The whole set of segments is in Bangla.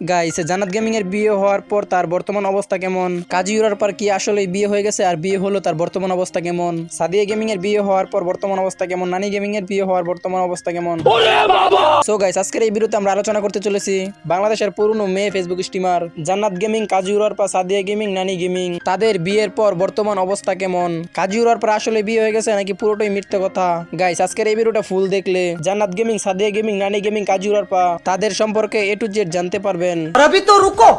গাইস জান্নাত গেমিং এর বিয়ে হওয়ার পর তার বর্তমান অবস্থা কেমন? কাজী উরার পর কি আসলে বিয়ে হয়ে গেছে? আর বিয়ে হলো তার বর্তমান অবস্থা কেমন? সাদিয়া গেমিং এর বিয়ে হওয়ার পর বর্তমান অবস্থা কেমন? নানি গেমিং এর বিয়ে হওয়ার বর্তমান অবস্থা কেমন? সো গাইস আজকের এই ভিডিওতে আমরা আলোচনা করতে চলেছি বাংলাদেশের পুরনো মেয়ে Facebook streamer Jannat gaming Kazi উরার পর সাদিয়া গেমিং নানি গেমিং তাদের বিয়ের পর বর্তমান অবস্থা কেমন? কাজী উরার পর আসলে বিয়ে হয়ে গেছে নাকি পুরোটাই মিথ্যে কথা? গাইস আজকের এই ভিডিওটা ফুল দেখলে Jannat gaming Sadia gaming Nani gaming Kazi উরার পা তাদের সম্পর্কে এ টু জেড জানতে পারবেন রবি তো রুকো।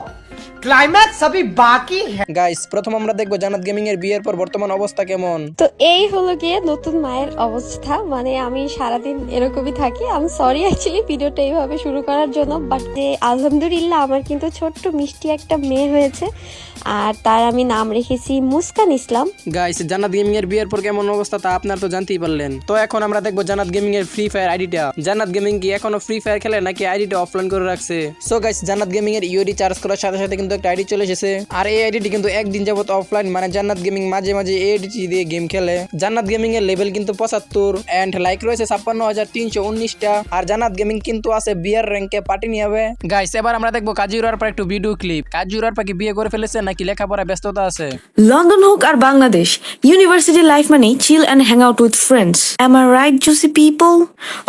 ক্লাইম্যাক্স সবই বাকি গাইস প্রথম আমরা দেখব জানাত গেমিং এর বিয়ের পর বর্তমান অবস্থা কেমন। তো এই হলো গিয়ে নতুন মায়ের অবস্থা। মানে আমি সারা দিন এরকমই থাকি। আমি সরি আছি এই ভিডিওটা এইভাবে শুরু করার জন্য বাট যে আলহামদুলিল্লাহ আমার কিন্তু ছোট্ট মিষ্টি একটা মেয়ে হয়েছে। আর তার আমি নাম রেখেছি মুসকান ইসলাম। গাইস জানাত গেমিং এর বিয়ের পর কেমন অবস্থা তা আপনারা তো জানতেই পারলেন। তো এখন আমরা দেখব জানাত গেমিং এর ফ্রি ফায়ার আইডিটা জানাত গেমিং কি এখনও ফ্রি ফায়ার খেলে নাকি আইডিটা অফলাইন করে রাখছে? সো গাইস জানাত গেমিং এর ইউডি চার্জ করার সাথে সাথে কিন্তু একটা আইডি চলে এসেছে। আর এই আইডিটি কিন্তু একদিন যাবত অফলাইন মানে জান্নাত গেমিং মাঝে মাঝে এই আইডিটি দিয়ে গেম খেলে। জান্নাত গেমিং এর লেভেল কিন্তু পঁচাত্তর এন্ড লাইক রয়েছে ছাপ্পান্ন হাজার তিনশো উনিশটা। আর জান্নাত গেমিং কিন্তু আছে বিয়ার র্যাঙ্কে পার্টি নিয়ে হবে। গাইস এবার আমরা দেখব কাজিউরার পর একটু ভিডিও ক্লিপ কাজিউরার পাকে বিয়ে করে ফেলেছে নাকি লেখাপড়া ব্যস্ততা আছে? লন্ডন হোক আর বাংলাদেশ ইউনিভার্সিটি লাইফ মানে chill and hang out with friends Am I right, juicy people?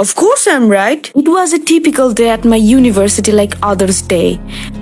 Of course I'm right. It was a typical day at my university like others' day.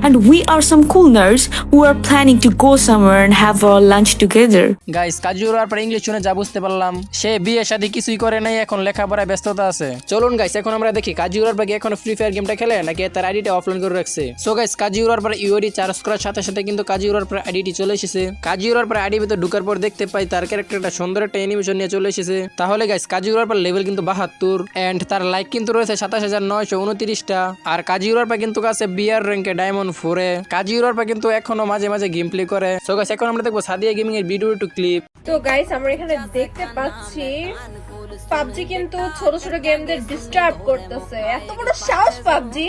And we are some cool nerds who are planning to go somewhere and have our lunch together. Guys কাজুরার পর ইংলিশ শুনে যা বুঝতে পারলাম। সে বিয়ে শাদী কিছুই করে নাই, এখন লেখাপড়ায় ব্যস্ততা আছে। চলুন গাইস এখন আমরা দেখি কাজুরার বাকি এখন ফ্রি ফায়ার গেমটা খেলে, নাকি তার আইডিটা অফলাইন করে রাখছে? সো গাইস কাজুরার পর ইউডি চার্জ করার সাথে সাথে কিন্তু কাজুরার পর আইডিটি চলে এসেছে। কাজুরার পর আইডি ভিতরে ঢুকার পর দেখতে পাই তার ক্যারেক্টারটা সুন্দর একটা অ্যানিমেশন নিয়ে চলে এসেছে। তাহলে গাইস কাজুরার পর লেভেল কিন্তু বাহাত্তর। এন্ড তার লাইক কিন্তু রয়েছে সাতাশ হাজার নয়শো উনত্রিশটা। আর কাজুরার পর কিন্তু কাছে বিয়ার র্যাঙ্কে ডায়মন্ড ফোরে কাজুরার পর কিন্তু এখনও মাঝে মাঝে গেম প্লে করে। সো গাইস এখন আমরা দেখব সাদিয়া গেমিং এর ভিডিও টু ক্লিপ তো গাইস আমরা এখানে দেখতে পাচ্ছি, পাবজি কিন্তু ছোট ছোট গেমদের ডিস্টার্ব করতেছে। এত বড় সাহস পাবজি?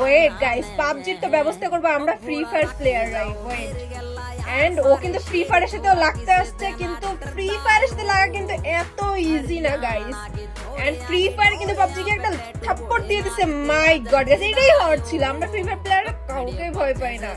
ওয়েট গাইস পাবজির তো ব্যবস্থা করব আমরা ফ্রি ফায়ার প্লেয়ার রাই ওয়েট এন্ড ও কিন্তু ফ্রি ফায়ারের সাথেও লাগতে আসছে, কিন্তু ফ্রি ফায়ারের সাথে লাগা কিন্তু এত ইজি না গাইস এন্ড ফ্রি ফায়ার কিন্তু পাবজিকে একটা থাপ্পড় দিয়ে দিছে। মাই গড গাইস এটাই হওয়ার ছিল। আমরা free fire player কাউকে ভয় পাই না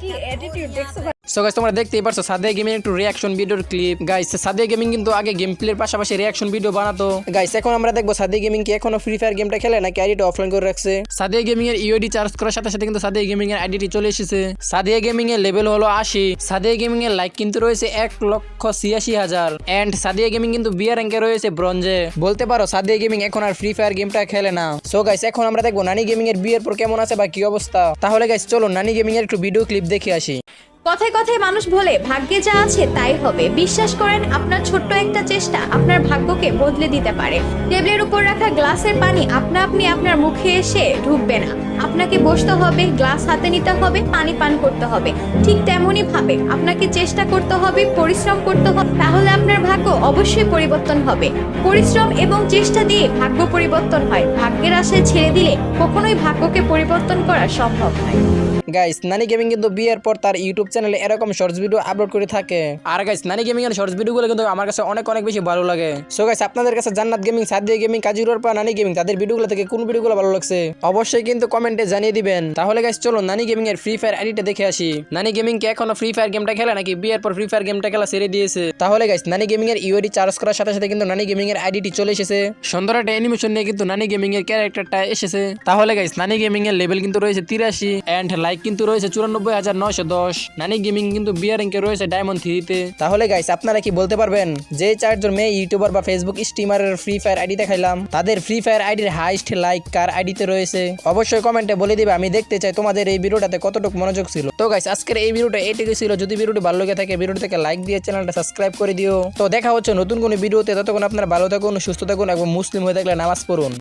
কি অ্যাটিটিউড দেখছো ভাই? So guys তোমরা দেখতেই পারছ সাদিয়া গেমিং একটু রিয়াকশন ভিডিওর ক্লিপ গাইস সাদিয়া গেমিং কিন্তু আগে গেম প্লের পাশাপাশি রিয়াকশন ভিডিও বানাতো। গাইস এখন আমরা দেখব সাদিয়া গেমিং কি এখনও ফ্রি ফায়ার গেমটা খেলে নাকি আইডিটা অফলাইন করে রাখছে? সাদিয়া গেমিং এর ইউডি চার্জ করার সাথে সাথে কিন্তু সাদিয়া গেমিং এর আইডিটি চলে এসেছে। সাদিয়া গেমিং এর লেভেল হলো আশি। সাদিয়া গেমিং এর লাইক কিন্তু রয়েছে এক লক্ষ ছিয়াশি হাজার। এন্ড সাদিয়া গেমিং কিন্তু বিয়ার র্যাঙ্কে রয়েছে ব্রঞ্জে বলতে পারো সাদিয়া গেমিং এখন আর ফ্রি ফায়ার গেমটা খেলে না। সো গাইস এখন আমরা দেখব নানি গেমিং এর বিয়ের পর কেমন আছে বা কি অবস্থা। তাহলে গাইস চলো নানি গেমিং এর একটু ভিডিও ক্লিপ দেখে আসি। কথায় কথায় মানুষ বলে, ভাগ্যে যা আছে তাই হবে। বিশ্বাস করেন, আপনার ছোট্ট একটা চেষ্টা আপনার ভাগ্যকে বদলে দিতে পারে। টেবিলের উপর রাখা গ্লাসের পানি আপনা আপনি আপনার মুখে এসে ঢুকবে না। আপনাকে বসতে হবে, গ্লাস হাতে নিতে হবে, পানি পান করতে হবে। ঠিক তেমনই ভাবে আপনাকে চেষ্টা করতে হবে, পরিশ্রম করতে হবে, তাহলে আপনার ভাগ্য অবশ্যই পরিবর্তন হবে। পরিশ্রম এবং চেষ্টা দিয়ে ভাগ্য পরিবর্তন হয়। ভাগ্যের আশায় ছেড়ে দিলে কখনোই ভাগ্যকে পরিবর্তন করা সম্ভব নয়। গাইস নানি গেমিং কিন্তু বিয়ের পর তার ইউটিউব চ্যানেলে এরকম শর্টস ভিডিও আপলোড করে থাকে। আর গাইস নানি গেমিং এর শর্টস ভিডিওগুলো কিন্তু আমার কাছে অনেক অনেক বেশি ভালো লাগে। সো গাইস আপনাদের কাছে জান্নাত গেমিং সাদিয়া গেমিং কাজিরুর পা নানি গেমিং তাদের ভিডিওগুলো থেকে কোন ভিডিওগুলো ভালো লাগছে? অবশ্যই কিন্তু কমেন্টে জানিয়ে দিবেন। তাহলে গাইস চলো নানি গেমিং এর ফ্রি ফায়ার আইডিটা দেখে আসি। নানি গেমিং কি এখনও ফ্রি ফায়ার গেমটা খেলে নাকি বিয়ের পর ফ্রি ফায়ার গেমটা খেলা ছেড়ে দিয়েছে? তাহলে গাইস নানি গেমিং এর ইউআইডি চার্জ করার সাথে সাথে কিন্তু নানি গেমিং এর আইডিটি চলে এসেছে। সুন্দর একটা অ্যানিমেশন নিয়ে কিন্তু নানি গেমিং এর ক্যারেক্টারটা এসেছে। তাহলে গাইস নানি গেমিং এর লেভেল কিন্তু রয়েছে তিরাশি এন্ড লাইক কিন্তু রয়েছে চুরানব্বই হাজার নয়শো দশ। নানি গেমিং কিন্তু বিয়ার র্যাঙ্কে রয়েছে ডায়মন্ড থ্রিতে। তাহলে গাইস আপনারা কি বলতে পারবেন? যে চারজন মেয়ে ইউটিউবার বা ফেসবুক স্ট্রিমারের ফ্রি ফায়ার আইডি দেখাইলাম, তাদের ফ্রি ফায়ার আইডির হাইস্ট লাইক কার আইডিতে রয়েছে? অবশ্যই কমেন্টে বলে দিবে, আমি দেখতে চাই তোমাদের এই ভিডিওটাতে কতটুকু মনোযোগ ছিল। তো গাইস আজকের এই ভিডিওটা এইটুকু ছিল। যদি ভিডিওটি ভালো লেগে থাকে থেকে লাইক দিয়ে চ্যানেলটা সাবস্ক্রাইব করে দিও। তো দেখা হচ্ছে নতুন কোনো ভিডিওতে, ততক্ষণ আপনারা ভালো থাকুন, সুস্থ থাকুন এবং মুসলিম হয়ে থাকলে নামাজ পড়ুন।